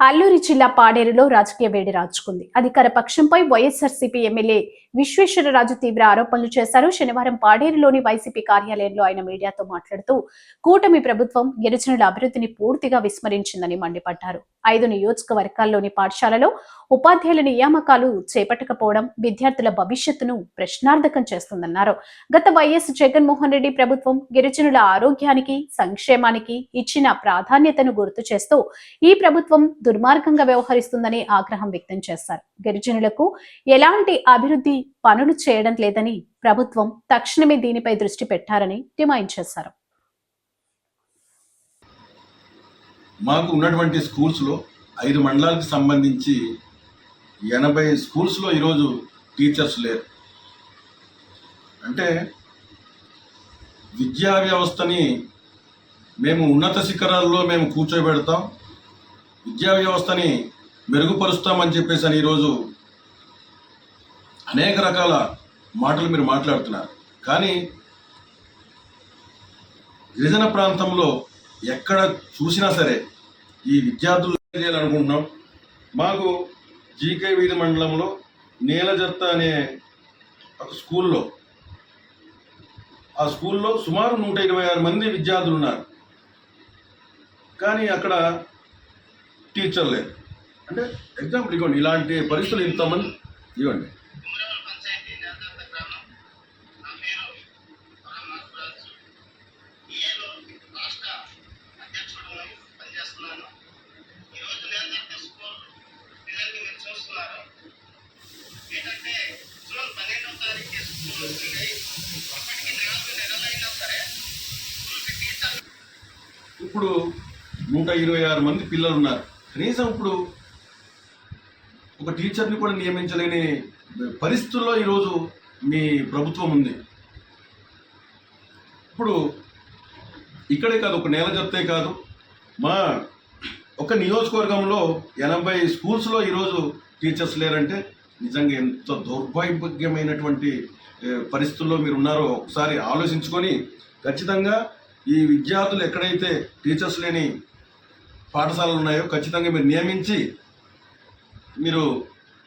అల్లూరి జిల్లా పాడేరులో రాజకీయ వేడి రాజుకుంది. అధికార పక్షంపై వైఎస్ఆర్సీపీ ఎమ్మెల్యే విశ్వేశ్వరరాజు తీవ్ర ఆరోపణలు చేశారు. శనివారం పాడేరులోని వైసీపీ కార్యాలయంలో ఆయన మీడియాతో మాట్లాడుతూ కూటమి ప్రభుత్వం గిరిజనుల అభివృద్ధిని పూర్తిగా విస్మరించిందని మండిపడ్డారు. ఐదు నియోజకవర్గాల్లోని పాఠశాలలో ఉపాధ్యాయుల నియామకాలు చేపట్టకపోవడం విద్యార్థుల భవిష్యత్తును ప్రశ్నార్థకం చేస్తుందన్నారు. గత వైఎస్ జగన్మోహన్ రెడ్డి ప్రభుత్వం గిరిజనుల ఆరోగ్యానికి సంక్షేమానికి ఇచ్చిన ప్రాధాన్యతను గుర్తు చేస్తూ ఈ ప్రభుత్వం దుర్మార్గంగా వ్యవహరిస్తుందని ఆగ్రహం వ్యక్తం చేశారు. గిరిజనులకు ఎలాంటి అభివృద్ధి పనులు చేయడం లేదని ప్రభుత్వం తక్షణమే దీనిపై దృష్టి పెట్టారని డిమాండ్ చేశారు. మాకు ఉన్నటువంటి స్కూల్స్లో ఐదు మండలాలకు సంబంధించి ఎనభై స్కూల్స్లో ఈరోజు టీచర్స్ లేరు. అంటే విద్యా వ్యవస్థని మేము ఉన్నత శిఖరాల్లో మేము కూర్చోబెడతాం విద్యా వ్యవస్థని మెరుగుపరుస్తామని చెప్పేసి అని ఈరోజు అనేక రకాల మాటలు మీరు మాట్లాడుతున్నారు. కానీ గిరిజన ప్రాంతంలో ఎక్కడ చూసినా సరే ఈ విద్యార్థులు చేయాలనుకుంటున్నాం? మాకు జీకే వీధి మండలంలో నీలజత్త అనే ఒక స్కూల్లో ఆ స్కూల్లో సుమారు నూట ఇరవై ఆరు మంది విద్యార్థులు ఉన్నారు. కానీ అక్కడ టీచర్ లేరు అంటే ఎగ్జాంపుల్ ఇవ్వండి ఇలాంటి పరిస్థితులు ఇంతమంది ఇవ్వండి. ఇప్పుడు నూట ఇరవై ఆరు మంది పిల్లలు ఉన్నారు కనీసం ఇప్పుడు ఒక టీచర్ని కూడా నియమించలేని పరిస్థితుల్లో ఈరోజు మీ ప్రభుత్వం ఉంది. ఇప్పుడు ఇక్కడే కాదు ఒక నేల చెప్తే కాదు మా ఒక నియోజకవర్గంలో ఎనభై స్కూల్స్లో ఈరోజు టీచర్స్ లేరంటే నిజంగా ఎంత దౌర్భాగ్యమైనటువంటి పరిస్థితుల్లో మీరు ఉన్నారో ఒకసారి ఆలోచించుకొని ఖచ్చితంగా ఈ విద్యార్థులు ఎక్కడైతే టీచర్స్ లేని పాఠశాలలు ఉన్నాయో ఖచ్చితంగా మీరు నియమించి మీరు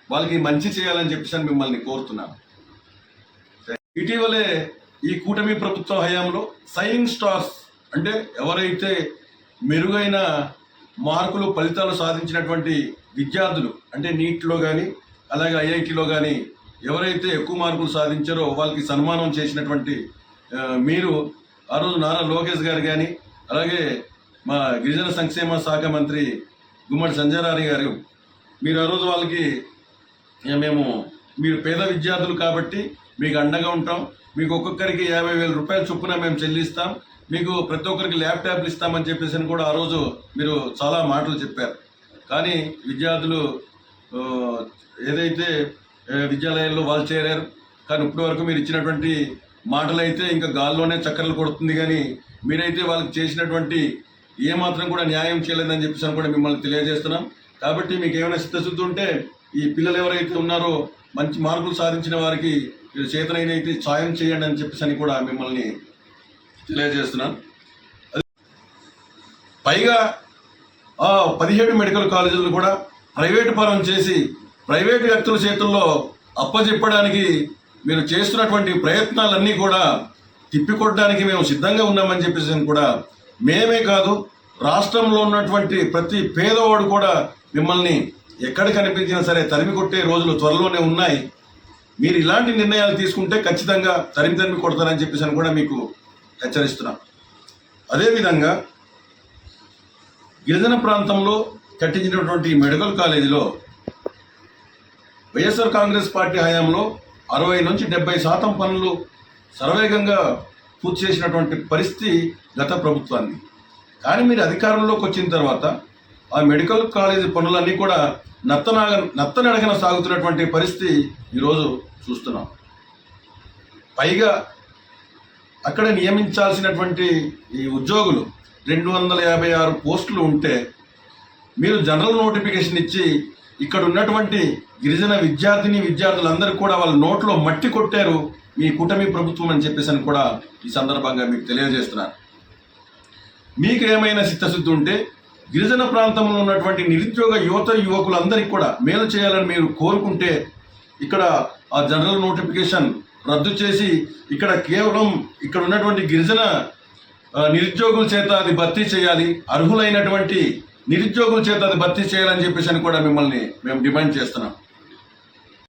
వాళ్ళకి మంచి చేయాలని చెప్పేసి అని మిమ్మల్ని కోరుతున్నాను. ఇటీవలే ఈ కూటమి ప్రభుత్వ హయాంలో సైనింగ్ స్టార్స్ అంటే ఎవరైతే మెరుగైన మార్కులు ఫలితాలు సాధించినటువంటి విద్యార్థులు అంటే నీట్లో కానీ అలాగే ఐఐటిలో కానీ ఎవరైతే ఎక్కువ మార్కులు సాధించారో వాళ్ళకి సన్మానం చేసినటువంటి మీరు ఆ రోజు నారా లోకేష్ గారు కానీ అలాగే మా గిరిజన సంక్షేమ శాఖ మంత్రి గుమ్మడి సంజయరాణి గారు మీరు ఆ రోజు వాళ్ళకి మేము మీరు పేద విద్యార్థులు కాబట్టి మీకు అండగా ఉంటాం. మీకు ఒక్కొక్కరికి యాభై వేల రూపాయల చొప్పున మేము చెల్లిస్తాం. మీకు ప్రతి ఒక్కరికి ల్యాప్టాప్లు ఇస్తామని చెప్పేసి అని కూడా ఆ రోజు మీరు చాలా మాటలు చెప్పారు. కానీ విద్యార్థులు ఏదైతే విద్యాలయాల్లో వాళ్ళు చేరారు. కానీ ఇప్పటి వరకు మీరు ఇచ్చినటువంటి మాటలైతే ఇంకా గాల్లోనే చక్కర్లు కొడుతుంది కానీ మీరైతే వాళ్ళకి చేసినటువంటి ఏమాత్రం కూడా న్యాయం చేయలేదని చెప్పేసి అని కూడా మిమ్మల్ని తెలియజేస్తున్నాం. కాబట్టి మీకు ఏమైనా చిత్తశుద్ధి ఉంటే ఈ పిల్లలు ఎవరైతే ఉన్నారో మంచి మార్కులు సాధించిన వారికి మీరు చేతనైనైతే సాయం చేయండి అని చెప్పేసి అని కూడా మిమ్మల్ని తెలియజేస్తున్నాను పైగా పదిహేడు మెడికల్ కాలేజీలు కూడా ప్రైవేటు పరం చేసి ప్రైవేట్ వ్యక్తుల చేతుల్లో అప్పజెప్పడానికి మీరు చేస్తున్నటువంటి ప్రయత్నాలన్నీ కూడా తిప్పికొట్టడానికి మేము సిద్ధంగా ఉన్నామని చెప్పేసి అని కూడా మేమే కాదు రాష్ట్రంలో ఉన్నటువంటి ప్రతి పేదవాడు కూడా మిమ్మల్ని ఎక్కడ కనిపించినా సరే తరిమి కొట్టే రోజులు త్వరలోనే ఉన్నాయి. మీరు ఇలాంటి నిర్ణయాలు తీసుకుంటే ఖచ్చితంగా తరిమి తరిమి కొడతారని చెప్పేసి అని కూడా మీకు హెచ్చరిస్తున్నాం. అదేవిధంగా గిరిజన ప్రాంతంలో కట్టించినటువంటి మెడికల్ కాలేజీలో వైఎస్ఆర్ కాంగ్రెస్ పార్టీ హయాంలో అరవై నుంచి డెబ్బై శాతం పనులు సర్వేగంగా పూర్తి చేసినటువంటి పరిస్థితి గత ప్రభుత్వాన్ని. కానీ మీరు అధికారంలోకి వచ్చిన తర్వాత ఆ మెడికల్ కాలేజీ పనులన్నీ కూడా నత్తనాగ నత్తనడగన సాగుతున్నటువంటి పరిస్థితి ఈరోజు చూస్తున్నాం. పైగా అక్కడ నియమించాల్సినటువంటి ఈ ఉద్యోగులు రెండు వందల యాభై ఆరు పోస్టులు ఉంటే మీరు జనరల్ నోటిఫికేషన్ ఇచ్చి ఇక్కడ ఉన్నటువంటి గిరిజన విద్యార్థిని విద్యార్థులందరూ కూడా వాళ్ళ నోట్లో మట్టి కొట్టారు మీ కూటమి ప్రభుత్వం అని చెప్పేసి అని కూడా ఈ సందర్భంగా మీకు తెలియజేస్తున్నాను మీకు ఏమైనా చిత్తశుద్ధి ఉంటే గిరిజన ప్రాంతంలో ఉన్నటువంటి నిరుద్యోగ యువత యువకులందరికీ కూడా మేలు చేయాలని మీరు కోరుకుంటే ఇక్కడ ఆ జనరల్ నోటిఫికేషన్ రద్దు చేసి ఇక్కడ కేవలం ఇక్కడ ఉన్నటువంటి గిరిజన నిరుద్యోగుల చేత అది భర్తీ చేయాలి. అర్హులైనటువంటి నిరుద్యోగుల చేత అది భర్తీ చేయాలని చెప్పేసి అని కూడా మిమ్మల్ని మేము డిమాండ్ చేస్తున్నాం.